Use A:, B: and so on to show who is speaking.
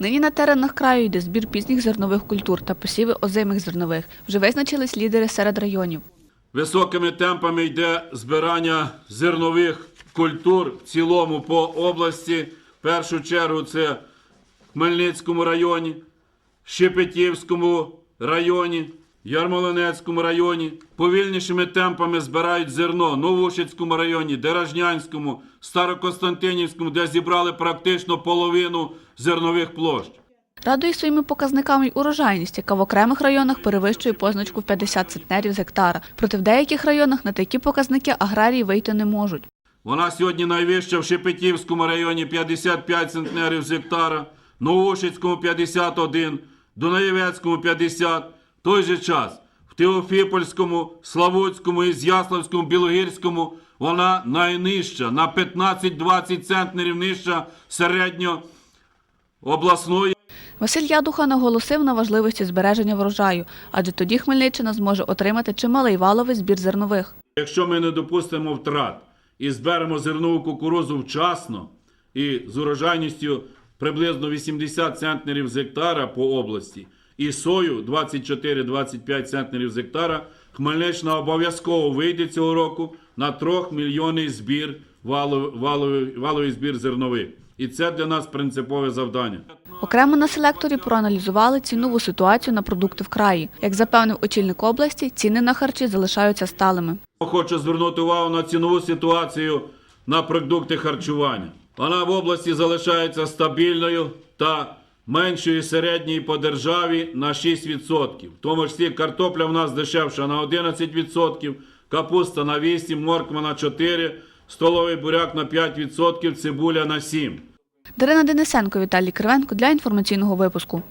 A: Нині на теренах краю йде збір пізніх зернових культур та посіви озимих зернових. Вже визначились лідери серед районів.
B: Високими темпами йде збирання зернових культур в цілому по області. В першу чергу це в Хмельницькому районі, Шепетівському районі, Ярмолинецькому районі. Повільнішими темпами збирають зерно Новушицькому районі, Деражнянському, Старокостянтинівському, де зібрали практично половину зернових площ.
A: Радує своїми показниками й урожайність, яка в окремих районах перевищує позначку в 50 центнерів з гектара. Проте в деяких районах на такі показники аграрії вийти не можуть.
B: Вона сьогодні найвища в Шепетівському районі 55 центнерів з гектара, Новошицькому 51, Дунаєвецькому 50. В той же час в Теофіпольському, Славутському, Ізяславському, Білогірському вона найнижча, на 15-20 центнерів нижча середньо обласної.
A: Василь Ядуха наголосив на важливості збереження врожаю, адже тоді Хмельниччина зможе отримати чималий валовий збір зернових.
B: Якщо ми не допустимо втрат і зберемо зернову кукурузу вчасно і з урожайністю приблизно 80 центнерів з гектара по області, і сою 24-25 центнерів з гектара, Хмельниччина обов'язково вийде цього року на 3 мільйонний збір валовий, валовий, валовий збір зернових. І це для нас принципове завдання.
A: Окремо на селекторі проаналізували цінову ситуацію на продукти в краї. Як запевнив очільник області, ціни на харчі залишаються сталими.
B: Хочу звернути увагу на цінову ситуацію на продукти харчування. Вона в області залишається стабільною та меншою середньої по державі на 6%. В тому числі картопля в нас дешевша на 11%, капуста на 8%, морква на 4%, столовий буряк на 5%, цибуля на 7%.
A: Дарина Денисенко, Віталій Кривенко для інформаційного випуску.